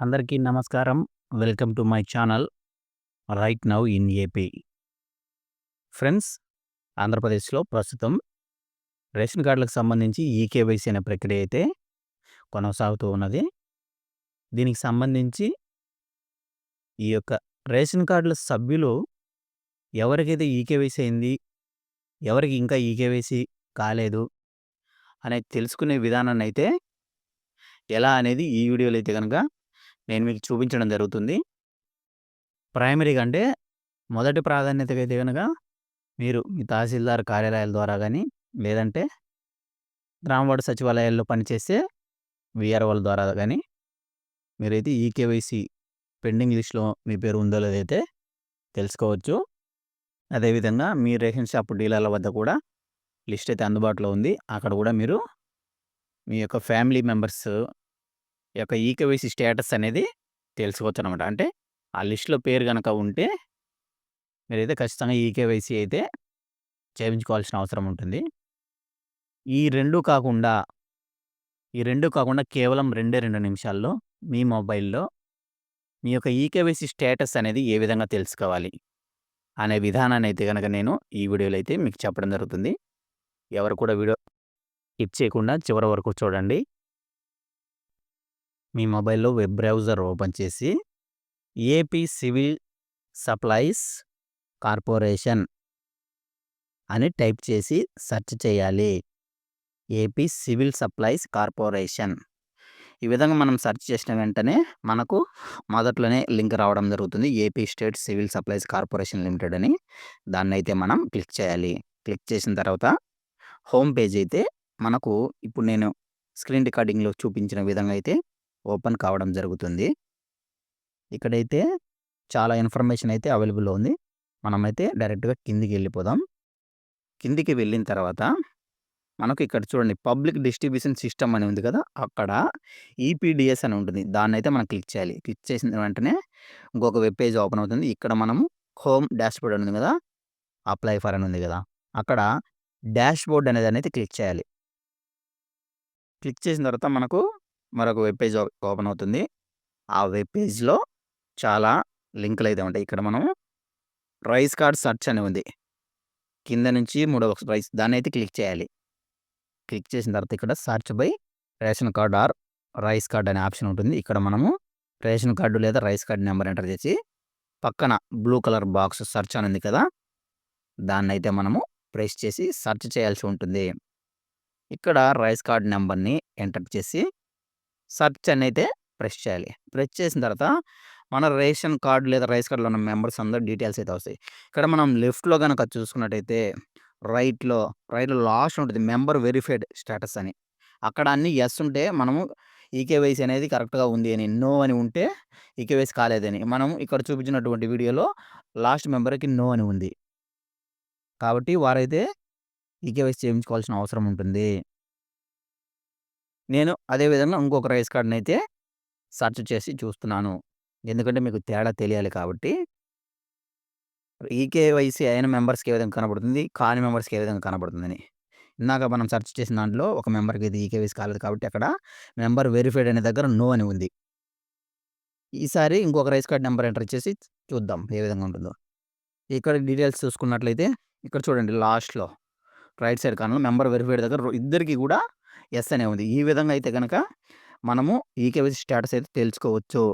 అందరికీ నమస్కారం. Welcome to my channel right now in AP. Friends ఆంధ్రప్రదేశ్‌లో ప్రస్తుతం రేషన్ కార్డులకు సంబంధించి ఈకేవైసీ అనే ప్రక్రియ అయితే కొనసాగుతూ ఉన్నది. దీనికి సంబంధించి ఈ యొక్క రేషన్ కార్డుల సభ్యులు ఎవరికైతే ఈకేవైసీ అయింది, ఎవరికి ఇంకా ఈకేవైసీ కాలేదు అనేది తెలుసుకునే విధానాన్ని అయితే ఎలా అనేది ఈ వీడియోలో అయితే కనుక నేను మీకు చూపించడం జరుగుతుంది. ప్రైమరీగా అంటే మొదటి ప్రాధాన్యత అయితే కనుక మీరు మీ తహసీల్దార్ కార్యాలయాల ద్వారా కానీ లేదంటే గ్రామ సచివాలయాల్లో పనిచేసే విఆర్ఓల ద్వారా కానీ మీరైతే ఈకేవైసీ పెండింగ్ లిస్ట్‌లో మీ పేరు ఉందో లేదో అయితే తెలుసుకోవచ్చు. అదేవిధంగా మీ రేషన్ షాప్ డీలర్ల వద్ద కూడా లిస్ట్ అయితే అందుబాటులో ఉంది. అక్కడ కూడా మీరు మీ యొక్క ఫ్యామిలీ మెంబర్స్ యొక్క ఈకేవైసీ స్టేటస్ అనేది తెలుసుకోవచ్చనమాట. అంటే ఆ లిస్ట్‌లో పేరు కనుక ఉంటే మీరైతే ఖచ్చితంగా ఈకేవైసీ అయితే చేయించుకోవాల్సిన అవసరం ఉంటుంది. ఈ రెండు కాకుండా ఈ రెండు కాకుండా కేవలం రెండే రెండు నిమిషాల్లో మీ మొబైల్‌లో మీ యొక్క ఈకేవైసీ స్టేటస్ అనేది ఏ విధంగా తెలుసుకోవాలి అనే విధానాన్ని అయితే కనుక నేను ఈ వీడియోలో అయితే మీకు చెప్పడం జరుగుతుంది. ఎవరు కూడా వీడియో స్కిప్ చేయకుండా చివరి వరకు చూడండి. మీ మొబైల్‌లో వెబ్ బ్రౌజర్ ఓపెన్ చేసి ఏపీ సివిల్ సప్లైస్ కార్పొరేషన్ అని టైప్ చేసి సెర్చ్ చేయాలి. AP civil supplies corporation. ఈ విధంగా మనం సెర్చ్ చేసిన వెంటనే మనకు మొదట్లోనే లింక్ రావడం జరుగుతుంది. AP state civil supplies corporation limited అని. దాన్నైతే మనం క్లిక్ చేయాలి. క్లిక్ చేసిన తర్వాత హోమ్ పేజ్ అయితే మనకు ఇప్పుడు నేను స్క్రీన్ రికార్డింగ్‌లో చూపించిన విధంగా అయితే ఓపెన్ కావడం జరుగుతుంది. ఇక్కడైతే చాలా ఇన్ఫర్మేషన్ అయితే అవైలబుల్ ఉంది. మనమైతే డైరెక్ట్‌గా కిందికి వెళ్ళిపోదాం కిందికి వెళ్ళిన తర్వాత మనకు ఇక్కడ చూడండి పబ్లిక్ డిస్ట్రిబ్యూషన్ సిస్టమ్ అని ఉంది కదా! అక్కడ ఈపీడీఎస్ అని ఉంటుంది. దాన్నైతే మనం క్లిక్ చేయాలి. క్లిక్ చేసిన వెంటనే ఇంకొక వెబ్ పేజ్ ఓపెన్ అవుతుంది. ఇక్కడ మనము హోమ్ డాష్‌బోర్డ్ అని ఉంది కదా! అప్లై ఫర్ అని ఉంది కదా! అక్కడ డాష్‌బోర్డ్ అనేది అయితే క్లిక్ చేయాలి. క్లిక్ చేసిన తర్వాత మనకు మరొక వెబ్ పేజ్ ఓపెన్ అవుతుంది. ఆ వెబ్ పేజ్‌లో చాలా లింకులు అయితే ఉంటాయి. ఇక్కడ మనం రైస్ కార్డ్ సెర్చ్ అని ఉంది. కింద నుంచి మూడో రైస్ దాన్ని అయితే క్లిక్ చేయాలి. క్లిక్ చేసిన తర్వాత ఇక్కడ search by ration card or rice card అనే ఆప్షన్ ఉంటుంది. ఇక్కడ మనము రేషన్ కార్డు లేదా రైస్ కార్డ్ నెంబర్ ఎంటర్ చేసి పక్కన బ్లూ కలర్ బాక్స్ సెర్చ్ అని ఉంది కదా! దాన్నైతే మనము ప్రెస్ చేసి సెర్చ్ చేయాల్సి ఉంటుంది. ఇక్కడ రైస్ కార్డ్ నెంబర్ని ఎంటర్ చేసి సర్చ్ అని అయితే ప్రెస్ చేయాలి. ప్రెస్ చేసిన తర్వాత మన రేషన్ కార్డు లేదా రైస్ కార్డులో ఉన్న మెంబర్స్ అందరు డీటెయిల్స్ అయితే వస్తాయి. ఇక్కడ మనం లెఫ్ట్‌లో గనక చూసుకున్నట్టయితే రైట్‌లో రైట్‌లో లాస్ట్ ఉంటుంది మెంబర్ వెరిఫైడ్ స్టేటస్ అని. అక్కడ అన్ని ఎస్ ఉంటే మనము ఈకేవైసీ అనేది కరెక్ట్‌గా ఉంది అని, నో అని ఉంటే ఈకేవైసీ కాలేదని. మనం ఇక్కడ చూపించినటువంటి వీడియోలో లాస్ట్ మెంబర్‌కి నో అని ఉంది. కాబట్టి వారైతే ఈకేవైసీ చేయించుకోవాల్సిన అవసరం ఉంటుంది. నేను అదే విధంగా ఇంకొక రైస్ కార్డ్ని అయితే సెర్చ్ చేసి చూస్తున్నాను. ఎందుకంటే మీకు తేడా తెలియాలి కాబట్టి. ఈకేవైసీ అయిన మెంబర్స్‌కి ఏ విధంగా కనబడుతుంది, కాని మెంబర్స్‌కి ఏ విధంగా కనబడుతుందని. ఇందాక మనం సెర్చ్ చేసిన దాంట్లో ఒక మెంబర్‌కి ఇది ఈకేవైసీ కాలేదు కాబట్టి అక్కడ మెంబర్ వెరిఫైడ్ అనే దగ్గర నో అని ఉంది. ఈసారి ఇంకొక రైస్ కార్డ్ నెంబర్ ఎంటర్ చేసి చూద్దాం ఏ విధంగా ఉంటుందో. ఇక్కడ డీటెయిల్స్ చూసుకున్నట్లయితే ఇక్కడ చూడండి లాస్ట్‌లో రైట్ సైడ్ కార్నర్‌లో మెంబర్ వెరిఫైడ్ దగ్గర ఇద్దరికి ఇద్దరికీ కూడా ఎస్ అనే ఉంది. ఈ విధంగా అయితే కనుక మనము ఈకేవైసీ స్టేటస్ అయితే తెలుసుకోవచ్చు.